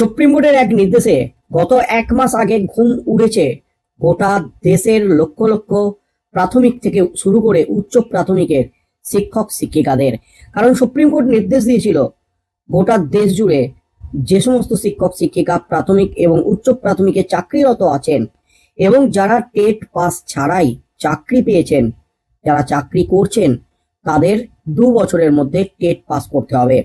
Supreme কোর্টের এক নির্দেশে গত এক মাস আগে ঘুম উড়েছে। গোটা দেশের লক্ষ লক্ষ প্রাথমিক থেকে শুরু করে উচ্চ প্রাথমিকের শিক্ষক, শিক্ষিকাদের। কারণ সুপ্রিম কোর্ট নির্দেশ দিয়েছিল, গোটা দেশ জুড়ে যে সমস্ত শিক্ষক, শিক্ষিকা প্রাথমিক এবং উচ্চ প্রাথমিকে চাকরিরত আছেন এবং যারা টেট পাস ছাড়াই চাকরি পেয়েছেন, যারা চাকরি করছেন, তাদের দু বছরের মধ্যে টেট পাস করতে হবে।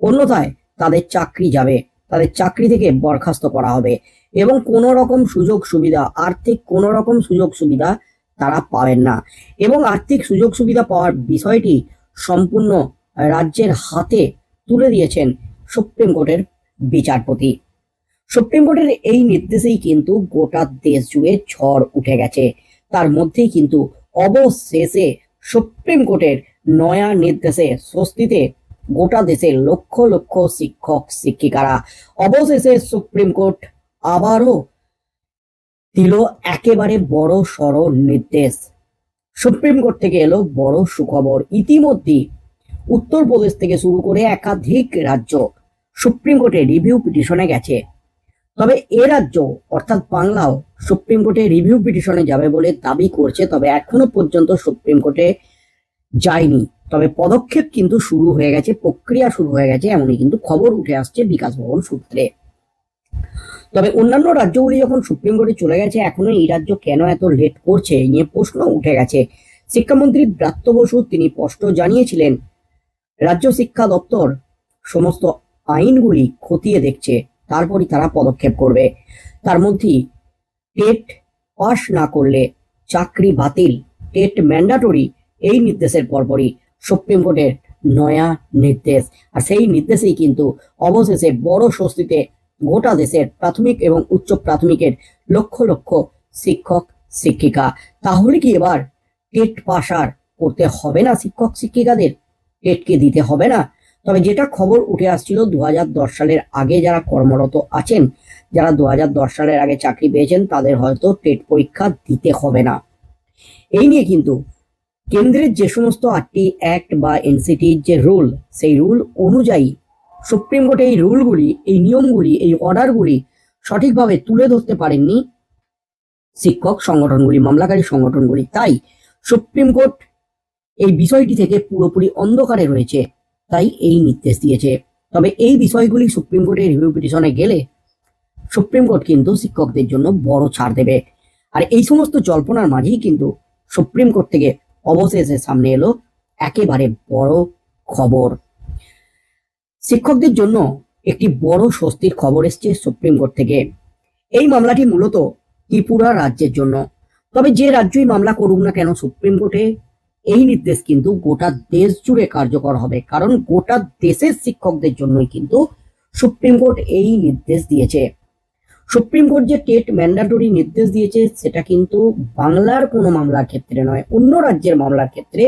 অন্যথায় তাদের চাকরি যাবে। তাদের চাকরি থেকে বরখাস্ত করা হবে। এবং কোনো রকম সুযোগ সুবিধা, আর্থিক কোনো রকম সুযোগ সুবিধা তারা পাবেন না। এবং আর্থিক সুযোগ সুবিধা পাওয়ার বিষয়টি সম্পূর্ণ রাজ্যের হাতে তুলে দিয়েছেন সুপ্রিম কোর্টের বিচারপতি। সুপ্রিম কোর্টের এই নির্দেশেই কিন্তু গোটা দেশ জুড়ে ঝড় উঠে গেছে। তার মধ্যেই কিন্তু অবশেষে সুপ্রিম কোর্টের নয়া নির্দেশে স্বস্তিতে গোটা দেশের লক্ষ লক্ষ শিক্ষক, শিক্ষিকারা অবশেষে সুপ্রিম কোর্ট আবারও দিল একেবারে বড় সড় নির্দেশ। সুপ্রিম কোর্ট থেকে এলো বড় সুখবর। ইতিমধ্যে উত্তরপ্রদেশ থেকে শুরু করে একাধিক রাজ্য সুপ্রিম কোর্টে রিভিউ পিটিশনে গেছে। তবে এ রাজ্য, অর্থাৎ বাংলাও, সুপ্রিম কোর্টে রিভিউ পিটিশনে যাবে বলে দাবি করছে, তবে এখনও পর্যন্ত সুপ্রিম কোর্টে যায়নি। তবে পদক্ষেপ কিন্তু শুরু হয়ে গেছে, প্রক্রিয়া শুরু হয়ে গেছে এমনই কিন্তু খবর উঠে আসছে বিকাশ ভবন সূত্রে। তবে অন্যান্য রাজ্যগুলি যখন সুপ্রিম কোর্টে চলে গেছে, এখনও এই রাজ্য কেন এত লেট করছে এই নিয়ে প্রশ্ন উঠে গেছে। শিক্ষামন্ত্রী ব্রাত্য বসু তিনি স্পষ্ট জানিয়েছিলেন, রাজ্য শিক্ষা দপ্তর সমস্ত আইনগুলি খতিয়ে দেখছে, তারপরই তারা পদক্ষেপ করবে। তার মধ্যেই টেট পাশ না করলে চাকরি বাতিল, টেট ম্যান্ডাটরি এই নির্দেশের পরপরই। সুপ্রিম কোর্টের নয়া নির্দেশ। আর সেই নির্দেশেই কিন্তু অবশেষে বড় স্বস্তিতে গোটা দেশের প্রাথমিক এবং উচ্চ প্রাথমিকের লক্ষ লক্ষ শিক্ষক, শিক্ষিকা। তাহলে কি এবার টেট পাস আর করতে হবে না শিক্ষক, শিক্ষিকাদের? টেটকে দিতে হবে না। তবে যেটা খবর উঠে আসছিল দু হাজার দশ সালের আগে যারা কর্মরত আছেন, যারা দু হাজার দশ সালের আগে চাকরি পেয়েছেন, তাদের হয়তো টেট পরীক্ষা দিতে হবে না। এই নিয়ে কিন্তু কেন্দ্রের যে সমস্ত আটটি অ্যাক্ট বা এনসিটির যে রুল, সেই রুল অনুযায়ী সুপ্রিম কোর্টে এই রুলগুলি, এই নিয়মগুলি, এই অর্ডারগুলি সঠিকভাবে তুলে ধরতে পারেননি শিক্ষক সংগঠনগুলি, মামলাকারী সংগঠনগুলি। তাই সুপ্রিম কোর্ট এই বিষয়টি থেকে পুরোপুরি অন্ধকারে রয়েছে, তাই এই নির্দেশ দিয়েছে। তবে এই বিষয়গুলি সুপ্রিম কোর্টের রিভিউ পিটিশনে গেলে সুপ্রিম কোর্ট কিন্তু শিক্ষকদের জন্য বড় ছাড় দেবে। আর এই সমস্ত জল্পনার মাঝেই কিন্তু সুপ্রিম কোর্ট থেকে অবশেষে সামনে এলো একেবারে বড় খবর। শিক্ষকদের জন্য একটি বড় স্বস্তির খবর এসছে সুপ্রিম কোর্ট থেকে। এই মামলাটি মূলত ত্রিপুরা রাজ্যের জন্য। তবে যে রাজ্যই মামলা করুক না কেন, সুপ্রিম কোর্টে এই নির্দেশ কিন্তু গোটা দেশ জুড়ে কার্যকর হবে। কারণ গোটা দেশের শিক্ষকদের জন্যই কিন্তু সুপ্রিম কোর্ট এই নির্দেশ দিয়েছে। সুপ্রিম কোর্ট যে টেট ম্যান্ডাটরি নির্দেশ দিয়েছে, সেটা কিন্তু বাংলার কোনো মামলার ক্ষেত্রে নয়, অন্য রাজ্যের মামলার ক্ষেত্রে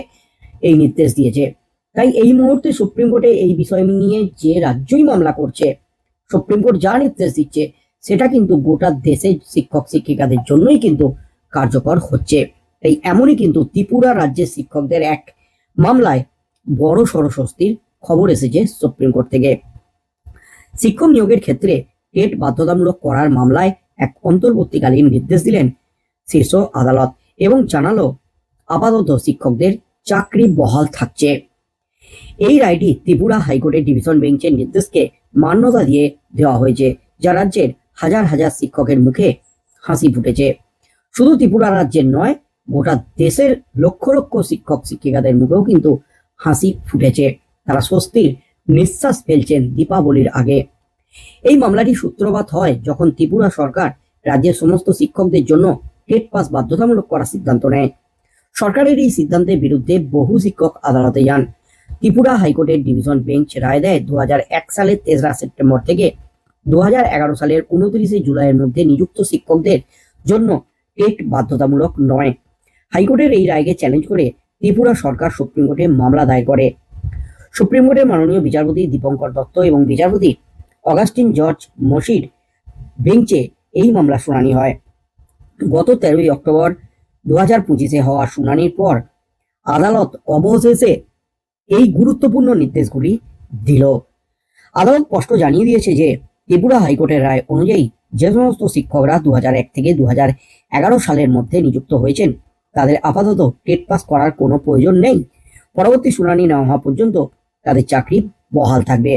এই নির্দেশ দিয়েছে। তাই এই মুহূর্তে সুপ্রিম কোর্টে এই বিষয় নিয়ে যে রাজ্যই মামলা করছে, সুপ্রিম কোর্ট যা নির্দেশ দিচ্ছে, সেটা কিন্তু গোটা দেশের শিক্ষক শিক্ষিকাদের জন্যই কিন্তু কার্যকর হচ্ছে। তাই এমনই কিন্তু ত্রিপুরা রাজ্যের শিক্ষকদের এক মামলায় বড় স্বস্তির খবর এসেছে সুপ্রিম কোর্ট থেকে। শিক্ষক নিয়োগের ক্ষেত্রে টেট বাধ্যতামূলক করার মামলায় এক অন্তর্বর্তীকালীন নির্দেশ দিলেন শীর্ষ আদালত এবং জানালো আপাতত শিক্ষকদের চাকরি বহাল থাকছে। এই রায়টি ত্রিপুরা হাইকোর্টের ডিভিশন বেঞ্চের নির্দেশকে মান্যতা দিয়ে দেওয়া হয়েছে, যা রাজ্যের হাজার হাজার শিক্ষকের মুখে হাসি ফুটেছে। শুধু ত্রিপুরা রাজ্যের নয়, গোটা দেশের লক্ষ লক্ষ শিক্ষক শিক্ষিকাদের মুখেও কিন্তু হাসি ফুটেছে। তারা স্বস্তির নিঃশ্বাস ফেলছেন দীপাবলির আগে। এই মামলাটি সূত্রপাত হয় যখন ত্রিপুরা সরকার রাজ্যের সমস্ত শিক্ষকদের জন্য টেট পাস বাধ্যতামূলক করার সিদ্ধান্ত নেয়। সরকারের এই সিদ্ধান্তের বিরুদ্ধে বহু শিক্ষক আদালতে যান। ত্রিপুরা হাইকোর্টের ডিভিশন বেঞ্চ রায় দেয় দু সালের তেসরা সেপ্টেম্বর থেকে দু সালের উনত্রিশে জুলাইয়ের মধ্যে নিযুক্ত শিক্ষকদের জন্য টেট বাধ্যতামূলক নয়। হাইকোর্টের এই রায়কে চ্যালেঞ্জ করে ত্রিপুরা সরকার সুপ্রিম কোর্টে মামলা দায়ের করে। সুপ্রিম কোর্টের মাননীয় বিচারপতি দীপঙ্কর দত্ত এবং বিচারপতি অগাস্টিন জর্জ মসির বেঞ্চে এই মামলা শুনানি হয়। গত তেরোই অক্টোবর দু হাজার পঁচিশে হওয়া শুনানির পর আদালত অবশেষে এই গুরুত্বপূর্ণ নির্দেশগুলি দিল। আদালত স্পষ্ট জানিয়ে দিয়েছে যে, ত্রিপুরা হাইকোর্টের রায় অনুযায়ী যে সমস্ত শিক্ষকরা দু এক থেকে দু এগারো সালের মধ্যে নিযুক্ত হয়েছেন, তাদের আপাতত টেট পাস করার কোনো প্রয়োজন নেই। পরবর্তী শুনানি না হওয়া পর্যন্ত তাদের চাকরি বহাল থাকবে।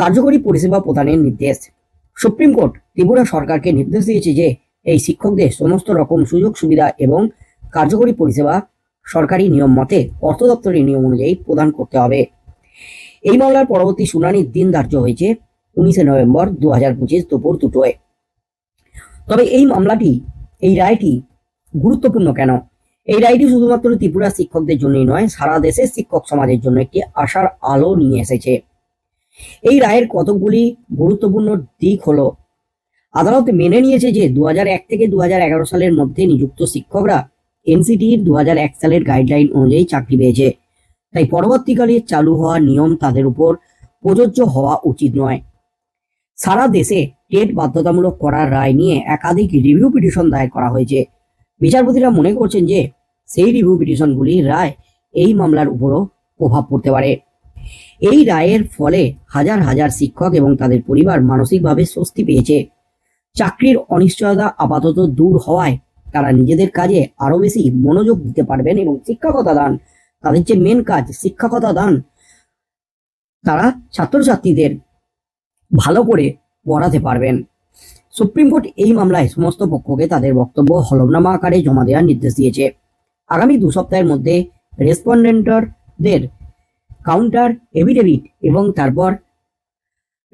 কার্যকরী পরিষেবা প্রদানের নির্দেশ। সুপ্রিম কোর্ট ত্রিপুরা সরকারকে নির্দেশ দিয়েছে যে, এই শিক্ষকদের সমস্ত রকম সুযোগ, সুবিধা এবং কার্যকরী পরিষেবা সরকারি নিয়ম মতে অর্থ দপ্তরের নিয়ম অনুযায়ী প্রদান করতে হবে। এই মামলার পরবর্তী শুনানির দিন ধার্য হয়েছে উনিশে নভেম্বর দু হাজার পঁচিশ দুপুর দুটোয়। তবে এই মামলাটি, এই রায়টি গুরুত্বপূর্ণ কেন? এই রায়টি শুধুমাত্র ত্রিপুরা শিক্ষকদের জন্যই নয়, সারা দেশের শিক্ষক সমাজের জন্য একটি আশার আলো নিয়ে এসেছে। এই রায়ের কতকগুলি গুরুত্বপূর্ণ দিক হলো। আদালত মেনে নিয়েছে যে দু থেকে দুহাজার এগারো সালের মধ্যে নিযুক্ত শিক্ষকরা এনসিটির দু সালের গাইডলাইন অনুযায়ী চাকরি পেয়েছে। তাই পরবর্তীকালে চালু হওয়া নিয়ম তাদের উপর প্রযোজ্য হওয়া উচিত নয়। সারা দেশে টেট বাধ্যতামূলক করার রায় নিয়ে একাধিক রিভিউ পিটিশন দায়ের করা হয়েছে। বিচারপতিরা মনে করছেন যে সেই রিভিউ পিটিশনগুলির রায় এই মামলার উপরও প্রভাব পড়তে পারে। এই রায়ের ফলে হাজার হাজার শিক্ষক এবং তাদের পরিবার মানসিকভাবে স্বস্তি পেয়েছে। চাকরির অনিশ্চয়তা আপাতত দূর হওয়ায় তারা নিজেদের কাজে আরও বেশি মনোযোগ দিতে পারবেন এবং শিক্ষকতা দান, তাদের যে মেন কাজ, শিক্ষকতা দান, তারা ছাত্রছাত্রীদের ভালো করে পড়াতে পারবেন। সুপ্রিম কোর্ট এই মামলায় সমস্ত পক্ষকে তাদের বক্তব্য হলফনামা আকারে জমা দেওয়ার নির্দেশ দিয়েছে। আগামী দু সপ্তাহের মধ্যে রেসপন্ডেন্টদের কাউন্টার এভিডেভিট এবং তারপর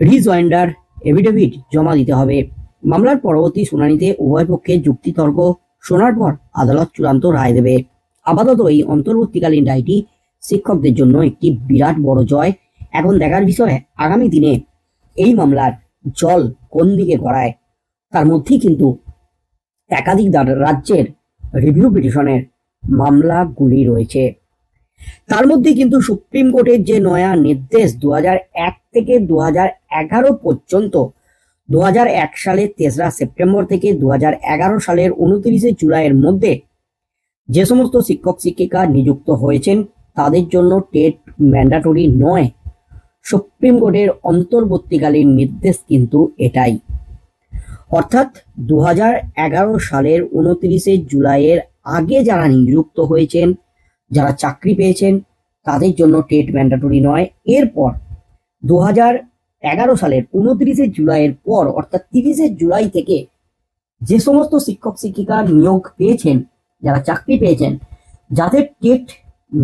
রিজয়েন্ডার এভিডেভিট জমা দিতে হবে। মামলার পরবর্তী শুনানিতে উভয় পক্ষের যুক্তিতর্ক শোনার পর আদালত চূড়ান্ত রায় দেবে। আপাতত এই অন্তর্বর্তীকালীন রায়টি শিক্ষকদের জন্য একটি বিরাট বড় জয়। এখন দেখার বিষয়, আগামী দিনে এই মামলার জল কোন দিকে গড়ায়? তার মধ্যেই কিন্তু একাধিক রাজ্যের রিভিউ পিটিশনের মামলাগুলি রয়েছে। তার মধ্যে কিন্তু সুপ্রিম কোর্টের যে নয়া নির্দেশ দু থেকে দু পর্যন্ত দু এক সালের তেসরা সেপ্টেম্বর থেকে দু হাজার এগারো সালের উনত্রিশে জুলাইয়ের মধ্যে যে সমস্ত শিক্ষক শিক্ষিকা নিযুক্ত হয়েছেন, তাদের জন্য টেট ম্যান্ডাটরি নয়। সুপ্রিম কোর্টের অন্তর্বর্তীকালীন নির্দেশ কিন্তু এটাই। অর্থাৎ দু হাজার এগারো সালের উনত্রিশে জুলাইয়ের আগে যারা নিযুক্ত হয়েছেন যারা চাকরি পেয়েছেন, তাদের জন্য টেট ম্যান্ডাটরি নয়। এরপর দু হাজার এগারো সালের উনত্রিশে জুলাইয়ের পর, অর্থাৎ তিরিশে জুলাই থেকে যে সমস্ত শিক্ষক শিক্ষিকা নিয়োগ পেয়েছেন, যারা চাকরি পেয়েছেন, যাদের টেট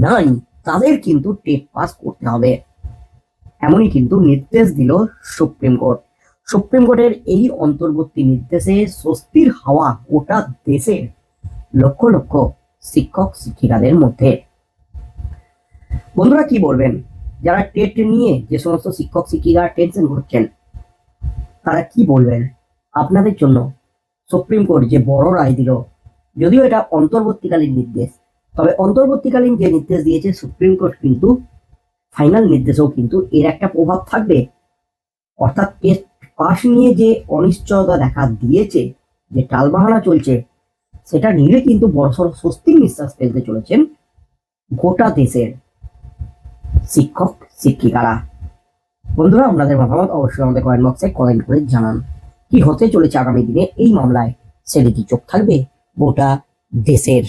নাই, তাদের কিন্তু টেট পাস করতে হবে। এমনই কিন্তু নির্দেশ দিল সুপ্রিম কোর্ট। সুপ্রিম কোর্টের এই অন্তর্বর্তী নির্দেশে স্বস্তির হাওয়া গোটা দেশের লক্ষ লক্ষ শিক্ষক, শিক্ষিকাদের মধ্যে। বন্ধুরা কি বলবেন? যারা টেট নিয়ে যে সমস্ত শিক্ষক শিক্ষিকা টেনশন করছেন তারা কি বলবেন? আপনাদের জন্য সুপ্রিম কোর্ট যে বড় রায় দিল, যদিও এটা অন্তর্বর্তীকালীন নির্দেশ, তবে অন্তর্বর্তীকালীন যে নির্দেশ দিয়েছে সুপ্রিম কোর্ট কিন্তু ফাইনাল নির্দেশেও কিন্তু এর একটা প্রভাব থাকবে। অর্থাৎ টেস্ট পাস নিয়ে যে অনিশ্চয়তা দেখা দিয়েছে, যে টালবাহানা চলছে সেটা নিয়ে কিন্তু বড়সড় স্বস্তির নিঃশ্বাস ফেলতে চলেছেন গোটা দেশের শিক্ষক, শিক্ষিকারা। বন্ধুরা, আপনাদের মতামত অবশ্যই আমাদের কমেন্ট বক্সে কমেন্ট করে জানান। কি হতে চলেছে আগামী দিনে? এই মামলায় সেদিকে চোখ থাকবে? গোটা দেশের